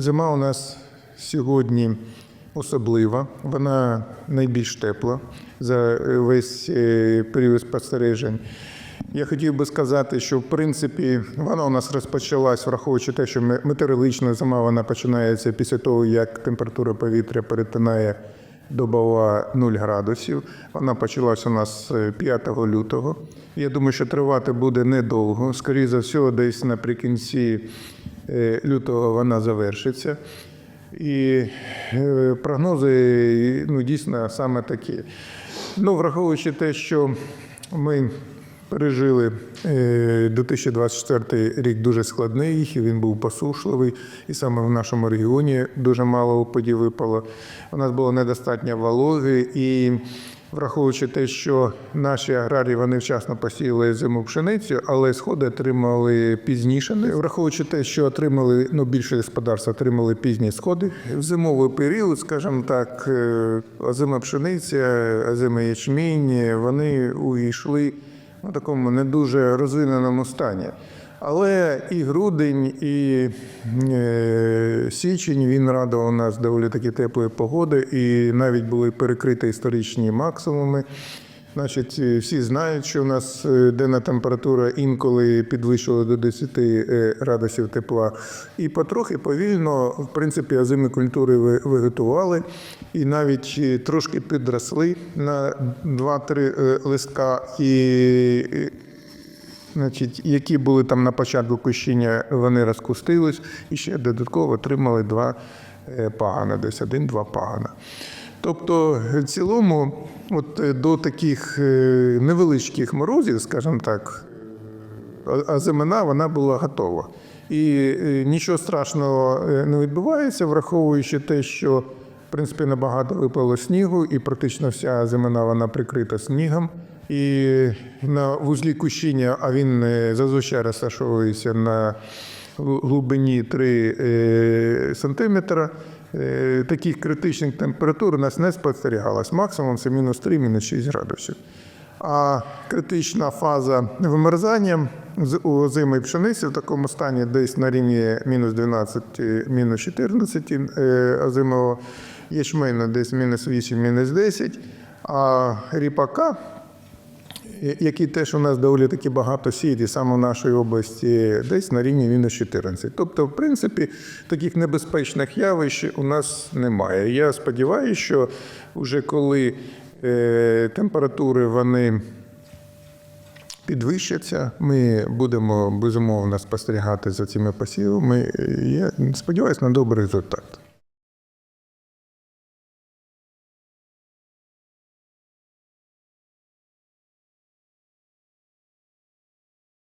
зима у нас сьогодні особлива, вона найбільш тепла за весь е, період спостережень. Я хотів би сказати, що в принципі вона у нас розпочалась, враховуючи те, що ме- метеорологічна зима вона починається після того, як температура повітря перетинає добова 0 градусів. Вона почалась у нас е, 5 лютого. Я думаю, що тривати буде недовго. Скоріше за все, десь наприкінці е, лютого вона завершиться. І е, прогнози ну, дійсно саме такі. Ну, враховуючи те, що ми пережили е, 2024 рік дуже складний, і він був посушливий, і саме в нашому регіоні дуже мало опадів випало. У нас було недостатньо вологи, і враховуючи те, що наші аграрії вони вчасно посіяли зиму пшеницю, але сходи отримали пізніше. Враховуючи те, що отримали ну, більше господарств отримали пізні сходи в зимовий період, скажімо так, е, озима пшениця, озима ячмінь, вони увійшли у такому не дуже розвиненому стані. Але і грудень, і е, січень він радував нас доволі таки теплої погоди, і навіть були перекриті історичні максимуми. Значить, е, всі знають, що у нас е, денна температура інколи підвищила до 10 е, градусів тепла. І потрохи повільно, в принципі, озимі культури ви- вегетували і навіть трошки підросли на 2-3 е, листка. І Значить, які були там на початку кущіння, вони розкустились і ще додатково отримали два е, пагана, десь один-два пагана. Тобто, в цілому, от е, до таких е, невеличких морозів, скажімо так, а- зимина вона була готова. І нічого страшного не відбувається, враховуючи те, що в принципі набагато випало снігу, і практично вся зимина вона прикрита снігом. І на вузлі кущіння, а він е, зазвичай розташовується на глибині 3 е, сантиметра. е, Таких критичних температур у нас не спостерігалось. Максимум це мінус 3, мінус 6 градусів. А критична фаза вимерзання з озимої пшениці в такому стані десь на рівні мінус 12, е, мінус 14 е, озимого ячменю десь мінус 8, мінус 10, а ріпака, е, який теж у нас доволі таки багато сіють, і саме в нашій області десь на рівні мінус 14. Тобто, в принципі, таких небезпечних явищ у нас немає. Я сподіваюся, що вже коли е, температури вони підвищаться, ми будемо безумовно спостерігати за цими посівами. Я сподіваюся на добрий результат.